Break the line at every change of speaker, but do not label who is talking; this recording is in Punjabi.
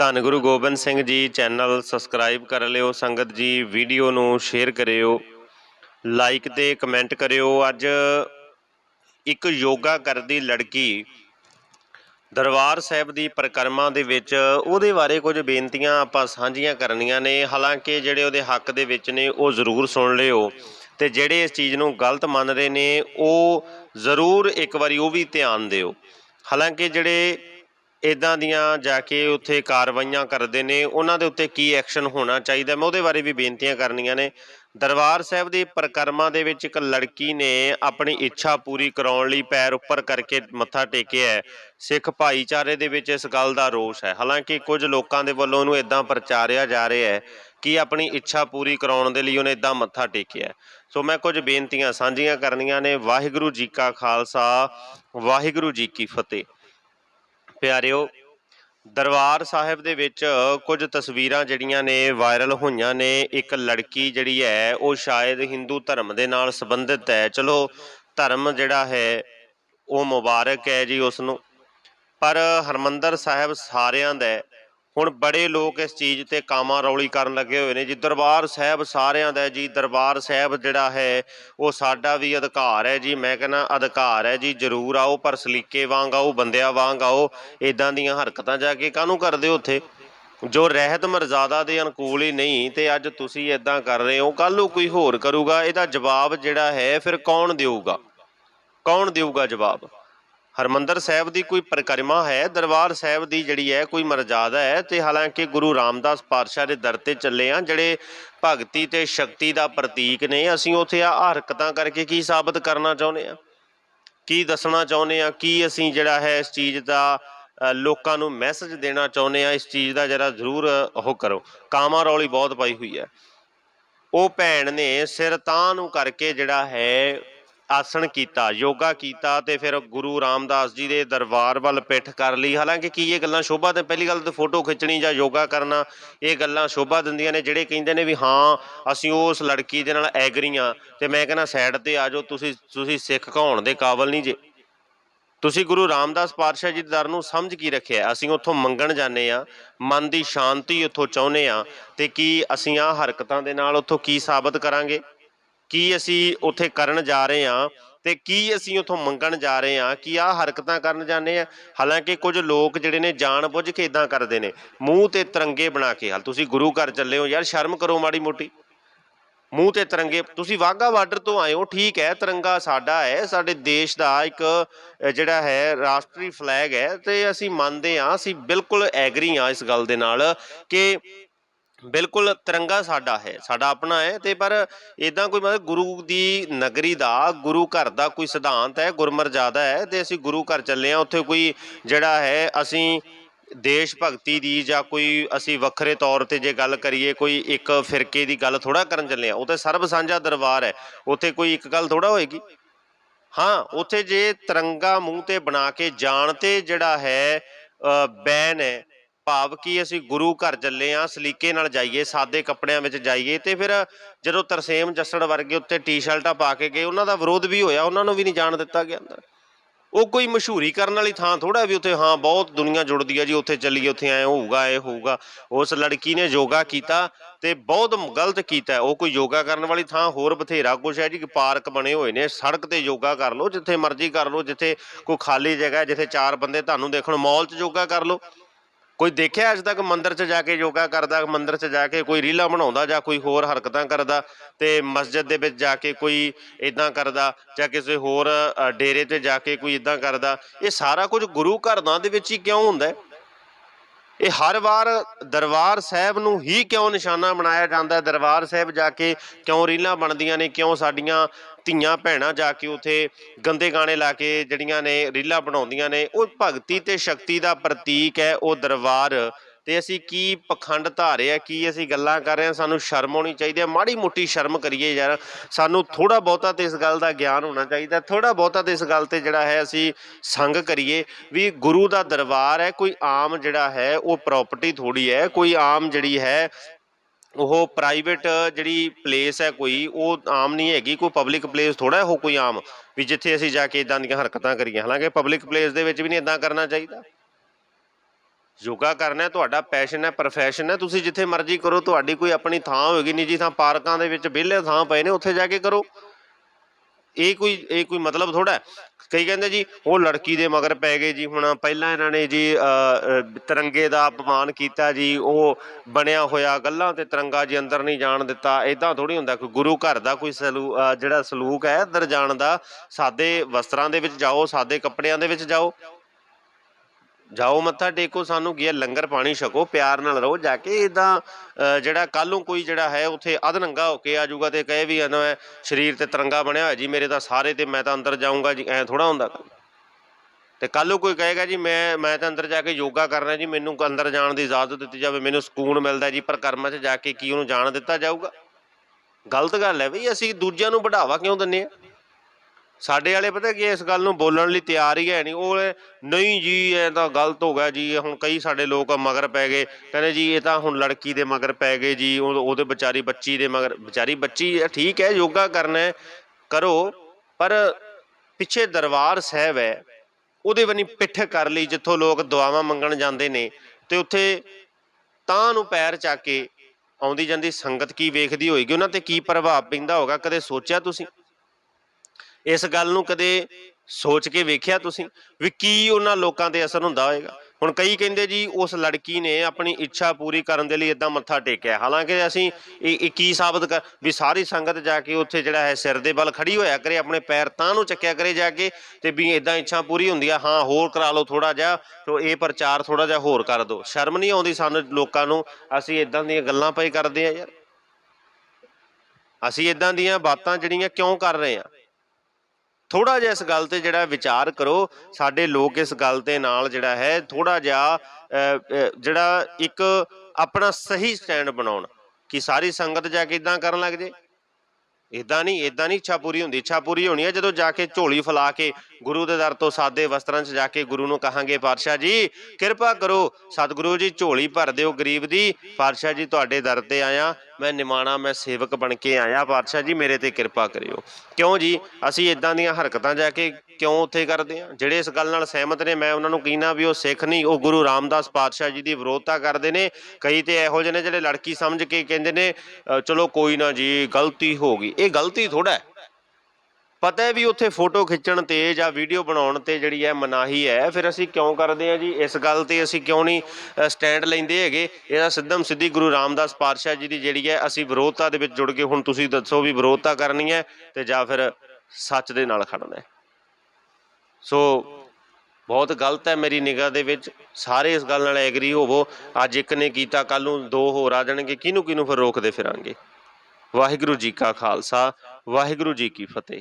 ਧੰਨ ਗੁਰੂ ਗੋਬਿੰਦ ਸਿੰਘ ਜੀ ਚੈਨਲ ਸਬਸਕ੍ਰਾਈਬ ਕਰ ਲਿਓ, ਸੰਗਤ ਜੀ ਵੀਡੀਓ ਨੂੰ ਸ਼ੇਅਰ ਕਰਿਓ, ਲਾਈਕ ਤੇ ਕਮੈਂਟ ਕਰਿਓ। ਅੱਜ ਇੱਕ ਯੋਗਾ ਕਰਦੀ ਲੜਕੀ ਦਰਬਾਰ ਸਾਹਿਬ ਦੀ ਪਰਿਕਰਮਾ ਦੇ ਵਿੱਚ ਉਹਦੇ ਬਾਰੇ ਕੁਝ ਬੇਨਤੀਆਂ ਆਪਾਂ ਸਾਂਝੀਆਂ ਕਰਨੀਆਂ ਨੇ। ਹਾਲਾਂਕਿ ਜਿਹੜੇ ਉਹਦੇ ਹੱਕ ਦੇ ਵਿੱਚ ਨੇ, ਉਹ ਜ਼ਰੂਰ ਸੁਣ ਲਿਓ ਤੇ ਜਿਹੜੇ ਇਸ ਚੀਜ਼ ਨੂੰ ਗਲਤ ਮੰਨ ਰਹੇ ਨੇ, ਉਹ ਜ਼ਰੂਰ ਇੱਕ ਵਾਰੀ ਉਹ ਵੀ ਧਿਆਨ ਦਿਓ। ਹਾਲਾਂਕਿ ਜਿਹੜੇ ਇਦਾਂ ਦੀਆਂ ਜਾ ਕੇ ਉੱਥੇ ਕਾਰਵਾਈਆਂ ਕਰਦੇ ਨੇ, ਉਹਨਾਂ ਦੇ ਉੱਤੇ ਕੀ ਐਕਸ਼ਨ ਹੋਣਾ ਚਾਹੀਦਾ? ਮੈਂ ਉਹਦੇ ਬਾਰੇ ਵੀ ਬੇਨਤੀਆਂ ਕਰਨੀਆਂ ਨੇ। ਦਰਬਾਰ ਸਾਹਿਬ ਦੀ ਪਰਿਕਰਮਾ ਦੇ ਵਿੱਚ ਇੱਕ ਲੜਕੀ ਨੇ ਆਪਣੀ ਇੱਛਾ ਪੂਰੀ ਕਰਾਉਣ ਲਈ ਪੈਰ ਉੱਪਰ ਕਰਕੇ ਮੱਥਾ ਟੇਕਿਆ ਹੈ। ਸਿੱਖ ਭਾਈਚਾਰੇ ਦੇ ਵਿੱਚ ਇਸ ਗੱਲ ਦਾ ਰੋਸ ਹੈ। ਹਾਲਾਂਕਿ ਕੁਝ ਲੋਕਾਂ ਦੇ ਵੱਲੋਂ ਉਹਨੂੰ ਇਦਾਂ ਪ੍ਰਚਾਰਿਆ ਜਾ ਰਿਹਾ ਹੈ ਕਿ ਆਪਣੀ ਇੱਛਾ ਪੂਰੀ ਕਰਾਉਣ ਦੇ ਲਈ ਉਹਨੇ ਇਦਾਂ ਮੱਥਾ ਟੇਕਿਆ ਸੋ ਮੈਂ ਕੁਝ ਬੇਨਤੀਆਂ ਸਾਂਝੀਆਂ ਕਰਨੀਆਂ ਨੇ। ਵਾਹਿਗੁਰੂ ਜੀ ਕਾ ਖਾਲਸਾ, ਵਾਹਿਗੁਰੂ ਜੀ ਕੀ ਫਤਿਹ। ਪਿਆਰਿਓ, ਦਰਬਾਰ ਸਾਹਿਬ ਦੇ ਵਿੱਚ ਕੁਝ ਤਸਵੀਰਾਂ ਜਿਹੜੀਆਂ ਨੇ ਵਾਇਰਲ ਹੋਈਆਂ ਨੇ। ਇੱਕ ਲੜਕੀ ਜਿਹੜੀ ਹੈ, ਉਹ ਸ਼ਾਇਦ ਹਿੰਦੂ ਧਰਮ ਦੇ ਨਾਲ ਸੰਬੰਧਿਤ ਹੈ। ਚਲੋ, ਧਰਮ ਜਿਹੜਾ ਹੈ, ਉਹ ਮੁਬਾਰਕ ਹੈ ਜੀ ਉਸ ਨੂੰ ਪਰ ਹਰਮੰਦਰ ਸਾਹਿਬ ਸਾਰਿਆਂ ਦਾ ਹੁਣ ਬੜੇ ਲੋਕ ਇਸ ਚੀਜ਼ ਤੇ ਕਾਮਾ ਰੌਲੀ ਕਰਨ ਲੱਗੇ ਹੋਏ ਨੇ। ਜੀ, ਦਰਬਾਰ ਸਾਹਿਬ ਸਾਰਿਆਂ ਦਾ ਜੀ। ਦਰਬਾਰ ਸਾਹਿਬ ਜਿਹੜਾ ਹੈ, ਉਹ ਸਾਡਾ ਵੀ ਅਧਿਕਾਰ ਹੈ ਜੀ। ਮੈਂ ਕਹਿੰਦਾ ਅਧਿਕਾਰ ਹੈ ਜੀ। ਜ਼ਰੂਰ ਆਓ, ਪਰ ਸਲੀਕੇ ਵਾਂਗ ਆਓ, ਬੰਦਿਆਂ ਵਾਂਗ ਆਓ। ਇਦਾਂ ਦੀਆਂ ਹਰਕਤਾਂ ਜਾ ਕੇ ਕਾਹਨੂੰ ਕਰਦੇ ਹੋ ਉੱਥੇ? ਜੋ ਰਹਿਤ ਮਰਜ਼ਾਦਾ ਦੇ ਅਨੁਕੂਲ ਹੀ ਨਹੀਂ, ਤੇ ਅੱਜ ਤੁਸੀਂ ਇਦਾਂ ਕਰ ਰਹੇ ਹੋ। ਕੱਲ ਨੂੰ ਕੋਈ ਹੋਰ ਕਰੂਗਾ, ਇਹਦਾ ਜਵਾਬ ਜਿਹੜਾ ਹੈ, ਫਿਰ ਕੌਣ ਦੇਊਗਾ? ਕੌਣ ਦੇਊਗਾ ਜਵਾਬ? ਹਰਮੰਦਰ ਸਾਹਿਬ ਦੀ ਕੋਈ ਪਰਿਕਰਮਾ ਹੈ? ਦਰਬਾਰ ਸਾਹਿਬ ਦੀ ਜਿਹੜੀ ਹੈ ਕੋਈ ਮਰਜ਼ਾਦਾ ਹੈ? ਤੇ ਹਾਲਾਂਕਿ ਗੁਰੂ ਰਾਮਦਾਸ ਪਾਤਸ਼ਾਹ ਦੇ ਦਰ ਤੇ ਚੱਲੇ ਆ, ਜਿਹੜੇ ਭਗਤੀ ਤੇ ਸ਼ਕਤੀ ਦਾ ਪ੍ਰਤੀਕ ਨੇ, ਅਸੀਂ ਉੱਥੇ ਆ ਹਰਕਤਾਂ ਕਰਕੇ ਕੀ ਸਾਬਤ ਕਰਨਾ ਚਾਹੁੰਦੇ ਆ? ਕੀ ਦੱਸਣਾ ਚਾਹੁੰਦੇ ਆ? ਕੀ ਅਸੀਂ ਜਿਹੜਾ ਹੈ ਇਸ ਚੀਜ਼ ਦਾ ਲੋਕਾਂ ਨੂੰ ਮੈਸੇਜ ਦੇਣਾ ਚਾਹੁੰਦੇ ਆ? ਇਸ ਚੀਜ਼ ਦਾ ਜਰਾ ਜ਼ਰੂਰ ਉਹ ਕਰੋ। ਕਾਮਾ ਰੌਲੀ ਬਹੁਤ ਪਾਈ ਹੋਈ ਹੈ। ਉਹ ਭੈਣ ਨੇ ਸਿਰ ਤਾਂ ਨੂੰ ਕਰਕੇ ਜਿਹੜਾ ਹੈ ਆਸਣ ਕੀਤਾ, ਯੋਗਾ ਕੀਤਾ ਤੇ ਫਿਰ ਗੁਰੂ ਰਾਮਦਾਸ ਜੀ ਦੇ ਦਰਬਾਰ ਵੱਲ ਪਿੱਠ ਕਰ ਲਈ। ਹਾਲਾਂਕਿ ਕੀ ਇਹ ਗੱਲਾਂ ਸ਼ੋਭਾ ਤੇ ਪਹਿਲੀ ਗੱਲ ਤਾਂ ਫੋਟੋ ਖਿੱਚਣੀ ਜਾਂ ਯੋਗਾ ਕਰਨਾ, ਇਹ ਗੱਲਾਂ ਸ਼ੋਭਾ ਦਿੰਦੀਆਂ ਨੇ ਜਿਹੜੇ ਕਹਿੰਦੇ ਨੇ ਵੀ ਹਾਂ, ਅਸੀਂ ਉਸ ਲੜਕੀ ਦੇ ਨਾਲ ਐਗਰੀ ਹਾਂ ਤੇ ਮੈਂ ਕਹਿੰਦਾ ਸਾਈਡ ਤੇ ਆ ਜਾਓ, ਤੁਸੀਂ ਤੁਸੀਂ ਸਿੱਖ ਕਹਾਉਣ ਦੇ ਕਾਬਲ ਨਹੀਂ ਜੇ। ਤੁਸੀਂ ਗੁਰੂ ਰਾਮਦਾਸ ਪਾਤਸ਼ਾਹ ਜੀ ਦੇ ਦਰ ਨੂੰ ਸਮਝ ਕੀ ਰੱਖਿਆ? ਅਸੀਂ ਉੱਥੋਂ ਮੰਗਣ ਜਾਂਦੇ ਆ ਮਨ ਦੀ ਸ਼ਾਂਤੀ ਉੱਥੋਂ ਚਾਹੁੰਦੇ ਆ ਤੇ ਕੀ ਅਸੀਂ ਆ ਹਰਕਤਾਂ ਦੇ ਨਾਲ ਉੱਥੋਂ ਕੀ ਸਾਬਤ ਕਰਾਂਗੇ? ਕੀ ਅਸੀਂ ਉੱਥੇ ਕਰਨ ਜਾ ਰਹੇ ਹਾਂ ਤੇ ਕੀ ਅਸੀਂ ਉੱਥੋਂ ਮੰਗਣ ਜਾ ਰਹੇ ਹਾਂ, ਕੀ ਆਹ ਹਰਕਤਾਂ ਕਰਨ ਜਾਂਦੇ ਆ ਹਾਲਾਂਕਿ ਕੁਝ ਲੋਕ ਜਿਹੜੇ ਨੇ ਜਾਣ ਬੁੱਝ ਕੇ ਇਦਾਂ ਕਰਦੇ ਨੇ, ਮੂੰਹ ਤੇ ਤਿਰੰਗੇ ਬਣਾ ਕੇ। ਹਾਲ ਤੁਸੀਂ ਗੁਰੂ ਘਰ ਚੱਲੇ ਹੋ, ਯਾਰ ਸ਼ਰਮ ਕਰੋ ਮਾੜੀ ਮੋਟੀ। ਮੂੰਹ ਤੇ ਤਿਰੰਗੇ, ਤੁਸੀਂ ਵਾਹਗਾ ਬਾਰਡਰ ਤੋਂ ਆਏ ਹੋ, ਠੀਕ ਹੈ, ਤਿਰੰਗਾ ਸਾਡਾ ਹੈ, ਸਾਡੇ ਦੇਸ਼ ਦਾ ਇੱਕ ਜਿਹੜਾ ਹੈ, ਰਾਸ਼ਟਰੀ ਫਲੈਗ ਹੈ ਤੇ ਅਸੀਂ ਮੰਨਦੇ ਹਾਂ, ਅਸੀਂ ਬਿਲਕੁਲ ਐਗਰੀ ਹਾਂ ਇਸ ਗੱਲ ਦੇ ਨਾਲ ਕਿ ਬਿਲਕੁਲ ਤਿਰੰਗਾ ਸਾਡਾ ਹੈ, ਸਾਡਾ ਆਪਣਾ ਹੈ ਤੇ ਪਰ ਇਦਾਂ ਕੋਈ ਮਤਲਬ ਗੁਰੂ ਦੀ ਨਗਰੀ ਦਾ, ਗੁਰੂ ਘਰ ਦਾ ਕੋਈ ਸਿਧਾਂਤ ਹੈ ਗੁਰਮਰਜ਼ਾਦਾ ਹੈ ਤੇ ਅਸੀਂ ਗੁਰੂ ਘਰ ਚੱਲੇ ਆ ਉੱਥੇ ਕੋਈ ਜਿਹੜਾ ਹੈ ਅਸੀਂ ਦੇਸ਼ ਭਗਤੀ ਦੀ ਜਾਂ ਕੋਈ ਅਸੀਂ ਵੱਖਰੇ ਤੌਰ ਤੇ ਜੇ ਗੱਲ ਕਰੀਏ, ਕੋਈ ਇੱਕ ਫਿਰਕੇ ਦੀ ਗੱਲ ਥੋੜਾ ਕਰਨ ਚੱਲੇ ਆ ਉਹ ਤੇ ਸਰਬ ਸਾਂਝਾ ਦਰਬਾਰ ਹੈ, ਉੱਥੇ ਕੋਈ ਇੱਕ ਗੱਲ ਥੋੜਾ ਹੋਏਗੀ? ਹਾਂ, ਉੱਥੇ ਜੇ ਤਿਰੰਗਾ ਮੂੰਹ ਤੇ ਬਣਾ ਕੇ ਜਾਣ ਤੇ ਜਿਹੜਾ ਹੈ ਬੈਨ ਹੈ ਭਾਵ ਕਿ ਅਸੀਂ ਗੁਰੂ ਘਰ ਚੱਲੇ ਆ, ਸਲੀਕੇ ਨਾਲ ਜਾਈਏ, ਸਾਦੇ ਕੱਪੜਿਆਂ ਵਿੱਚ ਜਾਈਏ ਤੇ ਫਿਰ ਜਦੋਂ ਤਰਸੇਮ ਜੱਸੜ ਵਰਗੇ ਉੱਤੇ ਟੀ-ਸ਼ਰਟਾਂ ਪਾ ਕੇ ਗਏ, ਉਹਨਾਂ ਦਾ ਵਿਰੋਧ ਵੀ ਹੋਇਆ, ਉਹਨਾਂ ਨੂੰ ਵੀ ਨਹੀਂ ਜਾਣ ਦਿੱਤਾ ਗਿਆ ਅੰਦਰ। ਉਹ ਕੋਈ ਮਸ਼ਹੂਰੀ ਕਰਨ ਵਾਲੀ ਥਾਂ ਥੋੜਾ ਵੀ ਉੱਥੇ, ਹਾਂ, ਬਹੁਤ ਦੁਨੀਆ ਜੁੜਦੀ ਹੈ ਜੀ, ਉੱਥੇ ਚੱਲੀਏ, ਉੱਥੇ ਐ ਹੋਊਗਾ, ਇਹ ਹੋਊਗਾ। ਉਸ ਲੜਕੀ ਨੇ ਯੋਗਾ ਕੀਤਾ ਤੇ ਬਹੁਤ ਗਲਤ ਕੀਤਾ ਉਹ ਕੋਈ ਯੋਗਾ ਕਰਨ ਵਾਲੀ ਥਾਂ ਹੋਰ ਬਥੇਰਾ ਕੁਛ ਹੈ ਜੀ, ਕਿ ਪਾਰਕ ਬਣੇ ਹੋਏ ਨੇ, ਸੜਕ ਤੇ ਯੋਗਾ ਕਰ ਲਓ, ਜਿੱਥੇ ਮਰਜ਼ੀ ਕਰ ਲਓ, ਜਿੱਥੇ ਕੋਈ ਖਾਲੀ ਜਗ੍ਹਾ ਜਿੱਥੇ ਚਾਰ ਬੰਦੇ ਤੁਹਾਨੂੰ ਦੇਖਣ, ਮਾਲ 'ਚ ਯੋਗਾ ਕਰ ਲਓ। ਕੋਈ ਦੇਖਿਆ ਅੱਜ ਤੱਕ ਮੰਦਿਰ 'ਚ ਜਾ ਕੇ ਯੋਗਾ ਕਰਦਾ, ਮੰਦਿਰ 'ਚ ਜਾ ਕੇ ਕੋਈ ਰੀਲਾ ਬਣਾਉਂਦਾ ਜਾਂ ਕੋਈ ਹੋਰ ਹਰਕਤਾਂ ਕਰਦਾ ਤੇ ਮਸਜਿਦ ਦੇ ਵਿੱਚ ਜਾ ਕੇ ਕੋਈ ਇਦਾਂ ਕਰਦਾ ਜਾਂ ਕਿਸੇ ਹੋਰ ਡੇਰੇ ਤੇ ਜਾ ਕੇ ਕੋਈ ਇਦਾਂ ਕਰਦਾ, ਇਹ ਸਾਰਾ ਕੁਝ ਗੁਰੂ ਘਰਾਂ ਦੇ ਵਿੱਚ ਹੀ ਕਿਉਂ ਹੁੰਦਾ ਹੈ? ਇਹ ਹਰ ਵਾਰ ਦਰਬਾਰ ਸਾਹਿਬ ਨੂੰ ਹੀ ਕਿਉਂ ਨਿਸ਼ਾਨਾ ਬਣਾਇਆ ਜਾਂਦਾ ਹੈ? ਦਰਬਾਰ ਸਾਹਿਬ ਜਾ ਕੇ ਕਿਉਂ ਰੀਲਾਂ ਬਣਦੀਆਂ ਨੇ? ਕਿਉਂ ਸਾਡੀਆਂ ਧੀਆਂ ਭੈਣਾਂ ਜਾ ਕੇ ਉਥੇ ਗੰਦੇ ਗਾਣੇ ਲਾ ਕੇ ਜਿਹੜੀਆਂ ਨੇ ਰੀਲਾਂ ਬਣਾਉਂਦੀਆਂ ਨੇ? ਉਹ ਭਗਤੀ ਤੇ ਸ਼ਕਤੀ ਦਾ ਪ੍ਰਤੀਕ ਹੈ ਉਹ ਦਰਬਾਰ ਤੇ ਅਸੀਂ ਕੀ ਪਖੰਡ ਧਾਰਿਆ ਕੀ ਅਸੀਂ ਗੱਲਾਂ ਕਰ ਰਹੇ ਹਾਂ ਸਾਨੂੰ ਸ਼ਰਮ ਹੋਣੀ ਚਾਹੀਦੀ ਹੈ ਮਾੜੀ ਮੋਟੀ ਸ਼ਰਮ ਕਰੀਏ ਯਾਰ, ਸਾਨੂੰ ਥੋੜਾ ਬਹੁਤਾ ਤੇ ਇਸ ਗੱਲ ਦਾ ਗਿਆਨ ਹੋਣਾ ਚਾਹੀਦਾ ਥੋੜਾ ਬਹੁਤਾ ਤੇ ਇਸ ਗੱਲ ਤੇ ਜਿਹੜਾ ਹੈ ਅਸੀਂ ਸੰਗ ਕਰੀਏ ਵੀ ਗੁਰੂ ਦਾ ਦਰਬਾਰ ਹੈ, ਕੋਈ ਆਮ ਜਿਹੜਾ ਹੈ, ਉਹ ਪ੍ਰਾਪਰਟੀ ਥੋੜੀ ਹੈ, ਕੋਈ ਆਮ ਜਿਹੜੀ ਹੈ, ਉਹ ਪ੍ਰਾਈਵੇਟ ਜਿਹੜੀ ਪਲੇਸ ਹੈ ਕੋਈ, ਉਹ ਆਮ ਨਹੀਂ ਹੈਗੀ, ਕੋਈ ਪਬਲਿਕ ਪਲੇਸ ਥੋੜਾ ਉਹ ਕੋਈ ਆਮ। ਵੀ ਜਿੱਥੇ ਅਸੀਂ ਜਾ ਕੇ ਇਦਾਂ ਦੀਆਂ ਹਰਕਤਾਂ ਕਰੀਏ, ਹਾਲਾਂਕਿ ਪਬਲਿਕ ਪਲੇਸ ਦੇ ਵਿੱਚ ਵੀ ਨਹੀਂ ਇਦਾਂ ਕਰਨਾ ਚਾਹੀਦਾ। ਯੋਗਾ ਕਰਨਾ ਤੁਹਾਡਾ ਪੈਸ਼ਨ ਹੈ ਪ੍ਰੋਫੈਸ਼ਨ ਹੈ ਤੁਸੀਂ ਜਿੱਥੇ ਮਰਜ਼ੀ ਕਰੋ ਤੁਹਾਡੀ ਕੋਈ ਆਪਣੀ ਥਾਂ ਹੋਏਗੀ ਨਿੱਜੀ ਥਾਂ ਪਾਰਕਾਂ ਦੇ ਵਿੱਚ ਵਿਹਲੇ ਥਾਂ ਪਏ ਨੇ ਉੱਥੇ ਜਾ ਕੇ ਕਰੋ। ਇਹ ਕੋਈ ਇਹ ਕੋਈ ਮਤਲਬ ਥੋੜਾ ਕਈ ਕਹਿੰਦੇ ਜੀ ਉਹ ਲੜਕੀ ਦੇ ਮਗਰ ਪੈ ਗਏ ਜੀ ਹੁਣ ਪਹਿਲਾਂ ਇਹਨਾਂ ਨੇ ਜੀ ਤਿਰੰਗੇ ਦਾ ਅਪਮਾਨ ਕੀਤਾ ਜੀ ਉਹ ਬਣਿਆ ਹੋਇਆ ਗੱਲਾਂ ਤੇ ਤਿਰੰਗਾ ਜੀ ਅੰਦਰ ਨਹੀਂ ਜਾਣ ਦਿੱਤਾ। ਇਦਾਂ ਥੋੜੀ ਹੁੰਦਾ ਕੋਈ ਗੁਰੂ ਘਰ ਦਾ ਕੋਈ ਸਲੂ ਅ, ਜਿਹੜਾ ਸਲੂਕ ਹੈ ਅੰਦਰ ਜਾਣ ਦਾ ਸਾਦੇ ਵਸਤਰਾਂ ਦੇ ਵਿੱਚ ਜਾਓ ਸਾਦੇ ਕੱਪੜਿਆਂ ਦੇ ਵਿੱਚ ਜਾਓ। ਜਾਓ ਮੱਥਾ ਟੇਕੋ, ਸਾਨੂੰ ਗਿਆ ਲੰਗਰ ਪਾਣੀ ਛਕੋ, ਪਿਆਰ ਨਾਲ ਰਹੋ, ਜਾ ਕੇ ਇਦਾਂ ਜਿਹੜਾ ਕੱਲ ਨੂੰ ਕੋਈ ਜਿਹੜਾ ਹੈ, ਉੱਥੇ ਅਧਨੰਗਾ ਹੋ ਕੇ ਆ ਜਾਊਗਾ ਤੇ ਕਹੇ ਵੀ ਇਹਨਾਂ ਸਰੀਰ ਤੇ ਤਿਰੰਗਾ ਬਣਿਆ ਹੋਇਆ ਜੀ, ਮੇਰੇ ਤਾਂ ਸਾਰੇ ਤੇ ਮੈਂ ਤਾਂ ਅੰਦਰ ਜਾਊਂਗਾ ਜੀ, ਐ ਥੋੜਾ ਹੁੰਦਾ ਤੇ ਕੱਲ ਨੂੰ ਕੋਈ ਕਹੇਗਾ ਜੀ, ਮੈਂ ਮੈਂ ਤਾਂ ਅੰਦਰ ਜਾ ਕੇ ਯੋਗਾ ਕਰਨਾ ਜੀ, ਮੈਨੂੰ ਅੰਦਰ ਜਾਣ ਦੀ ਇਜਾਜ਼ਤ ਦਿੱਤੀ ਜਾਵੇ, ਮੈਨੂੰ ਸਕੂਨ ਮਿਲਦਾ ਜੀ, ਪਰ ਕਰਮਾਂ 'ਚ ਜਾ ਕੇ ਕੀ ਉਹਨੂੰ ਜਾਣ ਦਿੱਤਾ ਜਾਊਗਾ? ਗਲਤ ਗੱਲ ਹੈ ਬਈ, ਅਸੀਂ ਦੂਜਿਆਂ ਨੂੰ ਵਧਾਵਾ ਕਿਉਂ ਦਿੰਨੇ ਆ ਸਾਡੇ ਵਾਲੇ ਪਤਾ ਕੀ ਇਸ ਗੱਲ ਨੂੰ ਬੋਲਣ ਲਈ ਤਿਆਰ ਹੀ ਹੈ ਨਹੀਂ। ਉਹ ਨਹੀਂ ਜੀ, ਇਹ ਤਾਂ ਗਲਤ ਹੋ ਗਿਆ ਜੀ ਹੁਣ ਕਈ ਸਾਡੇ ਲੋਕ ਮਗਰ ਪੈ ਗਏ। ਕਹਿੰਦੇ ਜੀ, ਇਹ ਤਾਂ ਹੁਣ ਲੜਕੀ ਦੇ ਮਗਰ ਪੈ ਗਏ ਜੀ, ਉਹ- ਉਹਦੇ ਵਿਚਾਰੀ ਬੱਚੀ ਦੇ ਮਗਰ, ਵਿਚਾਰੀ ਬੱਚੀ ਠੀਕ ਹੈ, ਯੋਗਾ ਕਰਨਾ ਕਰੋ, ਪਰ ਪਿੱਛੇ ਦਰਬਾਰ ਸਾਹਿਬ ਹੈ, ਉਹਦੇ ਵਨੀ ਪਿੱਠ ਕਰ ਲਈ, ਜਿੱਥੋਂ ਲੋਕ ਦੁਆਵਾਂ ਮੰਗਣ ਜਾਂਦੇ ਨੇ, ਤੇ ਉੱਥੇ ਤਾਂ ਨੂੰ ਪੈਰ ਚੱਕ ਕੇ ਆਉਂਦੀ ਜਾਂਦੀ ਸੰਗਤ ਕੀ ਵੇਖਦੀ ਹੋਏਗੀ? ਉਹਨਾਂ ਤੇ ਕੀ ਪ੍ਰਭਾਵ ਪੈਂਦਾ ਹੋਗਾ? ਕਦੇ ਸੋਚਿਆ ਤੁਸੀਂ? ਇਸ ਗੱਲ ਨੂੰ ਕਦੇ ਸੋਚ ਕੇ ਵੇਖਿਆ ਤੁਸੀਂ? ਵੀ ਕੀ ਉਹਨਾਂ ਲੋਕਾਂ ਤੇ ਅਸਰ ਹੁੰਦਾ ਹੋਏਗਾ? ਹੁਣ ਕਈ ਕਹਿੰਦੇ ਜੀ, ਉਸ ਲੜਕੀ ਨੇ ਆਪਣੀ ਇੱਛਾ ਪੂਰੀ ਕਰਨ ਦੇ ਲਈ ਇਦਾਂ ਮੱਥਾ ਟੇਕਿਆ। ਹਾਲਾਂਕਿ ਅਸੀਂ ਇਹ ਇਹ ਕੀ ਸਾਬਤ ਕਰ, ਵੀ ਸਾਰੀ ਸੰਗਤ ਜਾ ਕੇ ਉੱਥੇ ਜਿਹੜਾ ਹੈ ਸਿਰ ਦੇ ਬਲ ਖੜੀ ਹੋਇਆ ਕਰੇ, ਆਪਣੇ ਪੈਰ ਤਾਂ ਨੂੰ ਚੱਕਿਆ ਕਰੇ ਜਾ ਕੇ ਤੇ ਵੀ ਇਦਾਂ ਇੱਛਾ ਪੂਰੀ ਹੁੰਦੀ ਆ, ਹਾਂ, ਹੋਰ ਕਰਾ ਲਓ ਥੋੜਾ ਜਿਹਾ, ਤੋ ਇਹ ਪ੍ਰਚਾਰ ਥੋੜਾ ਜਿਹਾ ਹੋਰ ਕਰ ਦਿਓ। ਸ਼ਰਮ ਨਹੀਂ ਆਉਂਦੀ ਸਾਨੂੰ ਲੋਕਾਂ ਨੂੰ, ਅਸੀਂ ਇਦਾਂ ਦੀਆਂ ਗੱਲਾਂ ਪਈ ਕਰਦੇ ਆ ਯਾਰ। ਅਸੀਂ ਇਦਾਂ ਦੀਆਂ ਬਾਤਾਂ ਜਿਹੜੀਆਂ ਕਿਉਂ ਕਰ ਰਹੇ ਆ? ਥੋੜਾ ਜਿਹਾ ਇਸ ਗੱਲ ਤੇ ਜਿਹੜਾ ਵਿਚਾਰ ਕਰੋ, ਸਾਡੇ ਲੋਕ ਇਸ ਗੱਲ ਦੇ ਨਾਲ ਜਿਹੜਾ ਹੈ ਥੋੜਾ ਜਿਹਾ ਜਿਹੜਾ ਇੱਕ ਆਪਣਾ ਸਹੀ ਸਟੈਂਡ ਬਣਾਉਣ ਕਿ ਸਾਰੀ ਸੰਗਤ ਜਾ ਕੇ ਇਦਾਂ ਕਰਨ ਲੱਗ ਜੇ। ਇਦਾਂ ਨਹੀਂ ਇਦਾਂ ਨਹੀਂ ਇੱਛਾ ਪੂਰੀ ਹੁੰਦੀ। ਇੱਛਾ ਪੂਰੀ ਹੋਣੀ ਹੈ ਜਦੋਂ ਜਾ ਕੇ ਝੋਲੀ ਫਲਾ ਕੇ ਗੁਰੂ ਦੇ ਦਰ ਤੋਂ ਸਾਦੇ ਵਸਤਰਾਂ 'ਚ ਜਾ ਕੇ ਗੁਰੂ ਨੂੰ ਕਹਾਂਗੇ, ਪਾਤਸ਼ਾਹ ਜੀ, ਕਿਰਪਾ ਕਰੋ, ਸਤਿਗੁਰੂ ਜੀ, ਝੋਲੀ ਭਰ ਦਿਓ ਗਰੀਬ ਦੀ। ਪਾਤਸ਼ਾਹ ਜੀ, ਤੁਹਾਡੇ ਦਰ ਤੇ ਆਇਆ। ਮੈਂ ਨਿਮਾਣਾ, ਮੈਂ ਸੇਵਕ ਬਣ ਕੇ ਆਇਆ ਪਾਤਸ਼ਾਹ ਜੀ, ਮੇਰੇ ਤੇ ਕਿਰਪਾ ਕਰਿਓ। ਕਿਉਂ ਜੀ? ਅਸੀਂ ਇਦਾਂ ਦੀਆਂ ਹਰਕਤਾਂ ਜਾ ਕੇ ਕਿਉਂ ਉੱਥੇ ਕਰਦੇ ਆ? ਜਿਹੜੇ ਇਸ ਗੱਲ ਨਾਲ ਸਹਿਮਤ ਨੇ, ਮੈਂ ਉਹਨਾਂ ਨੂੰ ਕਹਿਣਾ ਵੀ ਉਹ ਸਿੱਖ ਨਹੀਂ, ਉਹ ਗੁਰੂ ਰਾਮਦਾਸ ਪਾਤਸ਼ਾਹ ਜੀ ਦੀ ਵਿਰੋਧਤਾ ਕਰਦੇ ਨੇ। ਕਈ ਤੇ ਇਹੋ ਜਿਹੇ ਨੇ ਜਿਹੜੇ ਲੜਕੀ ਸਮਝ ਕੇ ਕਹਿੰਦੇ ਨੇ ਚਲੋ ਕੋਈ ਨਾ ਜੀ, ਗਲਤੀ ਹੋ ਗਈ। ਇਹ ਗਲਤੀ ਥੋੜਾ ਹੈ। ਪਤਾ ਹੈ ਵੀ ਉੱਥੇ ਫੋਟੋ ਖਿੱਚਣ ਤੇ ਜਾਂ ਵੀਡੀਓ ਬਣਾਉਣ ਤੇ ਜਿਹੜੀ ਹੈ ਮਨਾਹੀ ਹੈ, ਫਿਰ ਅਸੀਂ ਕਿਉਂ ਕਰਦੇ ਆ ਜੀ? ਇਸ ਗੱਲ ਤੇ ਅਸੀਂ ਕਿਉਂ ਨਹੀਂ ਸਟੈਂਡ ਲੈਂਦੇ ਹੈਗੇ? ਇਹਦਾ ਸਿੱਧਮ ਸਿੱਧੀ ਗੁਰੂ ਰਾਮਦਾਸ ਪਾਤਸ਼ਾਹ ਜੀ ਦੀ ਜਿਹੜੀ ਹੈ, ਅਸੀਂ ਵਿਰੋਧਤਾ ਦੇ ਵਿੱਚ ਜੁੜ ਕੇ ਹੁਣ ਤੁਸੀਂ ਦੱਸੋ ਵੀ ਵਿਰੋਧਤਾ ਕਰਨੀ ਹੈ ਤੇ ਜਾਂ ਫਿਰ ਸੱਚ ਦੇ ਨਾਲ ਖੜਨਾ ਹੈ। ਸੋ, ਬਹੁਤ ਗਲਤ ਹੈ ਮੇਰੀ ਨਿਗਾਹ ਦੇ ਵਿੱਚ। ਸਾਰੇ ਇਸ ਗੱਲ ਨਾਲ ਐਗਰੀ ਹੋਵੋ, ਅੱਜ ਇੱਕ ਨੇ ਕੀਤਾ ਕੱਲ ਨੂੰ ਦੋ ਹੋਰ ਆ ਜਾਣਗੇ ਕਿਹਨੂੰ ਕਿਹਨੂੰ ਫਿਰ ਰੋਕਦੇ ਫਿਰਾਂਗੇ? ਵਾਹਿਗੁਰੂ ਜੀ ਕਾ ਖਾਲਸਾ, ਵਾਹਿਗੁਰੂ ਜੀ ਕੀ ਫਤਿਹ।